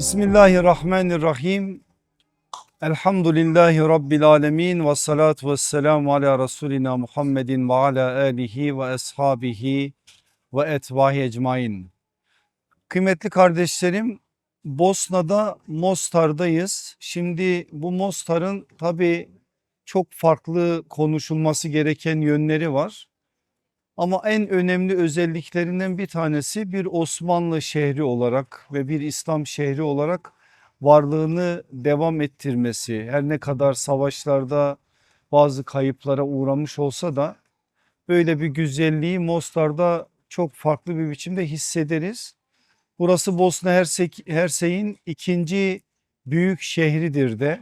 Bismillahirrahmanirrahim. Elhamdülillahi Rabbil alemin ve salatu ve selamu ala Resulina Muhammedin ve ala alihi ve ashabihi ve etvahi ecmain. Kıymetli kardeşlerim Bosna'da Mostar'dayız. Şimdi bu Mostar'ın tabi çok farklı konuşulması gereken yönleri var. Ama en önemli özelliklerinden bir tanesi bir Osmanlı şehri olarak ve bir İslam şehri olarak varlığını devam ettirmesi. Her ne kadar savaşlarda bazı kayıplara uğramış olsa da böyle bir güzelliği Mostar'da çok farklı bir biçimde hissederiz. Burası Bosna Hersek, Hersek'in ikinci büyük şehridir de.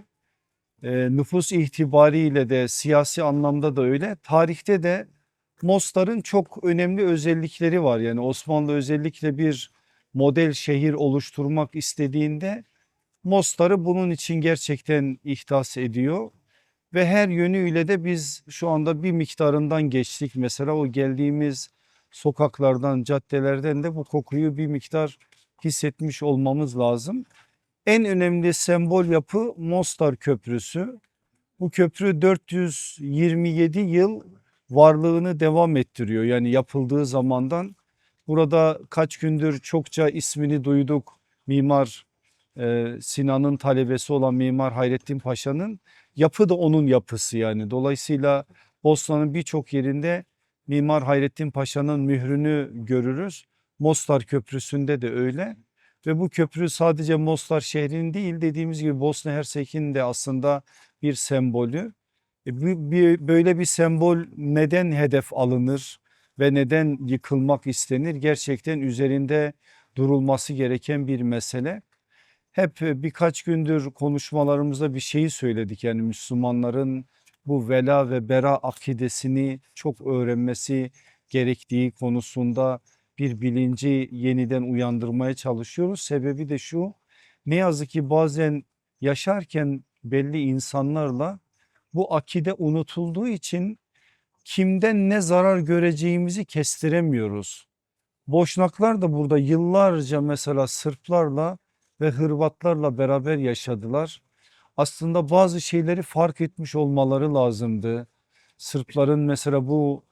E, nüfus itibariyle de siyasi anlamda da öyle. Tarihte de Mostar'ın çok önemli özellikleri var. Yani Osmanlı özellikle bir model şehir oluşturmak istediğinde Mostar'ı bunun için gerçekten ihdas ediyor. Ve her yönüyle de biz şu anda bir miktarından geçtik. Mesela o geldiğimiz sokaklardan, caddelerden de bu kokuyu bir miktar hissetmiş olmamız lazım. En önemli sembol yapı Mostar Köprüsü. Bu köprü 427 yıl varlığını devam ettiriyor. Yani yapıldığı zamandan burada kaç gündür çokça ismini duyduk. Mimar e, Sinan'ın talebesi olan Mimar Hayrettin Paşa'nın yapı da onun yapısı yani. Dolayısıyla Bosna'nın birçok yerinde Mimar Hayrettin Paşa'nın mührünü görürüz. Mostar Köprüsü'nde de öyle. Ve bu köprü sadece Mostar şehrinin değil dediğimiz gibi Bosna Hersek'in de aslında bir sembolü. E, Böyle bir sembol neden hedef alınır ve neden yıkılmak istenir? Gerçekten üzerinde durulması gereken bir mesele. Hep e, birkaç gündür konuşmalarımızda bir şeyi söyledik yani Müslümanların bu vela ve bera akidesini çok öğrenmesi gerektiği konusunda bir bilinci yeniden uyandırmaya çalışıyoruz. Sebebi de şu ne yazık ki bazen yaşarken belli insanlarla bu akide unutulduğu için kimden ne zarar göreceğimizi kestiremiyoruz. Boşnaklar da burada yıllarca mesela Sırplarla ve Hırvatlarla beraber yaşadılar. Aslında bazı şeyleri fark etmiş olmaları lazımdı. Sırpların mesela bu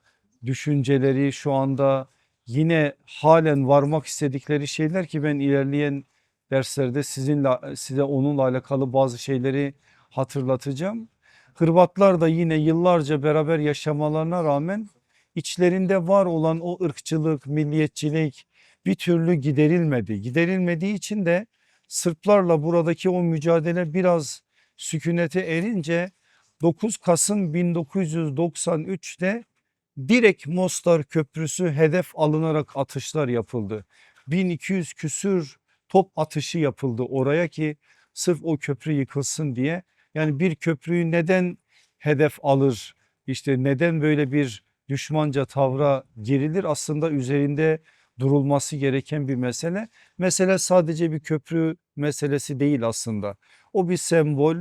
düşünceleri şu anda yine halen varmak istedikleri şeyler ki ben ilerleyen derslerde sizinle size onunla alakalı bazı şeyleri hatırlatacağım. Hırvatlar da yine yıllarca beraber yaşamalarına rağmen içlerinde var olan o ırkçılık, milliyetçilik bir türlü giderilmedi. Giderilmediği için de Sırplarla buradaki o mücadele biraz sükunete erince 9 Kasım 1993'te direkt Mostar Köprüsü hedef alınarak atışlar yapıldı. 1200 küsür top atışı yapıldı oraya ki sırf o köprü yıkılsın diye. Yani bir köprüyü neden hedef alır? İşte neden böyle bir düşmanca tavra girilir? Aslında üzerinde durulması gereken bir mesele. Mesele sadece bir köprü meselesi değil aslında. O bir sembol.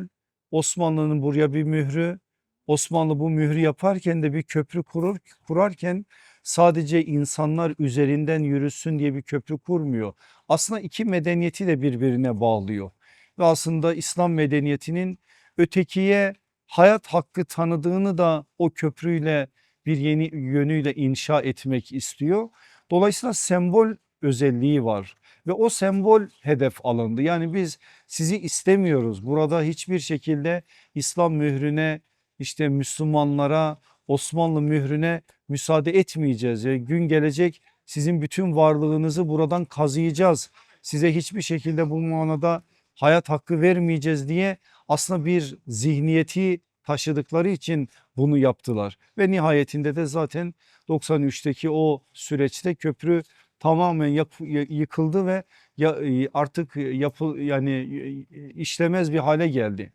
Osmanlı'nın buraya bir mührü. Osmanlı bu mührü yaparken de bir köprü kurur, kurarken sadece insanlar üzerinden yürüsün diye bir köprü kurmuyor. Aslında iki medeniyeti de birbirine bağlıyor. Ve aslında İslam medeniyetinin ötekiye hayat hakkı tanıdığını da o köprüyle bir yeni yönüyle inşa etmek istiyor. Dolayısıyla sembol özelliği var ve o sembol hedef alındı. Yani biz sizi istemiyoruz. Burada hiçbir şekilde İslam mührüne işte Müslümanlara Osmanlı mührüne müsaade etmeyeceğiz. Ve gün gelecek sizin bütün varlığınızı buradan kazıyacağız. Size hiçbir şekilde bu manada hayat hakkı vermeyeceğiz diye aslında bir zihniyeti taşıdıkları için bunu yaptılar. Ve nihayetinde de zaten 93'teki o süreçte köprü tamamen yap- yıkıldı ve ya- artık yapı yani işlemez bir hale geldi.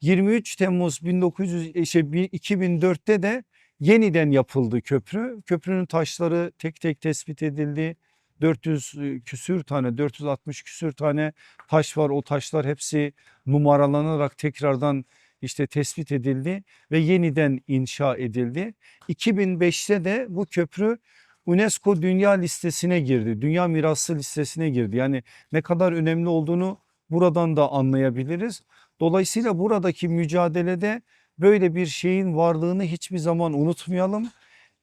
23 Temmuz 1900 şey 2004'te de yeniden yapıldı köprü. Köprünün taşları tek tek tespit edildi. 400 küsür tane 460 küsür tane taş var. O taşlar hepsi numaralanarak tekrardan işte tespit edildi ve yeniden inşa edildi. 2005'te de bu köprü UNESCO Dünya Listesi'ne girdi. Dünya Mirası listesine girdi. Yani ne kadar önemli olduğunu buradan da anlayabiliriz. Dolayısıyla buradaki mücadelede böyle bir şeyin varlığını hiçbir zaman unutmayalım.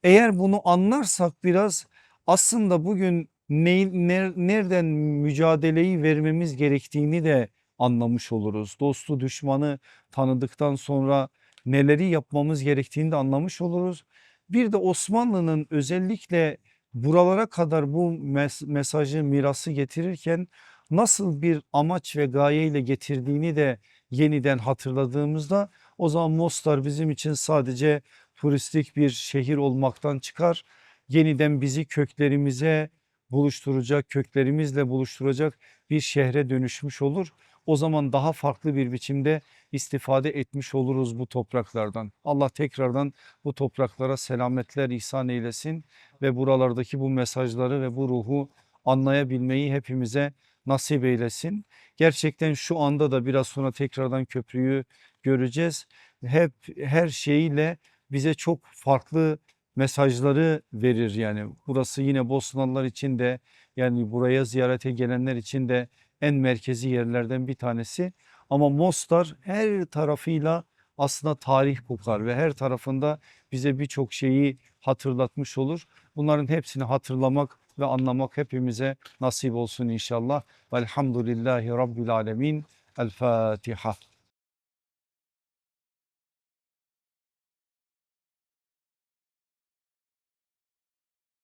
Eğer bunu anlarsak biraz aslında bugün ne, ner- nereden mücadeleyi vermemiz gerektiğini de anlamış oluruz. Dostu düşmanı tanıdıktan sonra neleri yapmamız gerektiğini de anlamış oluruz. Bir de Osmanlı'nın özellikle buralara kadar bu mes- mesajı mirası getirirken nasıl bir amaç ve gayeyle getirdiğini de yeniden hatırladığımızda o zaman Mostar bizim için sadece turistik bir şehir olmaktan çıkar. Yeniden bizi köklerimize buluşturacak, köklerimizle buluşturacak bir şehre dönüşmüş olur. O zaman daha farklı bir biçimde istifade etmiş oluruz bu topraklardan. Allah tekrardan bu topraklara selametler ihsan eylesin ve buralardaki bu mesajları ve bu ruhu anlayabilmeyi hepimize nasip eylesin. Gerçekten şu anda da biraz sonra tekrardan köprüyü göreceğiz. Hep her şeyiyle bize çok farklı mesajları verir yani. Burası yine Bosnalılar için de yani buraya ziyarete gelenler için de en merkezi yerlerden bir tanesi. Ama Mostar her tarafıyla aslında tarih kokar ve her tarafında bize birçok şeyi hatırlatmış olur. Bunların hepsini hatırlamak ve anlamak hepimize nasip olsun inşallah. Velhamdülillahi Rabbil Alemin. El Fatiha.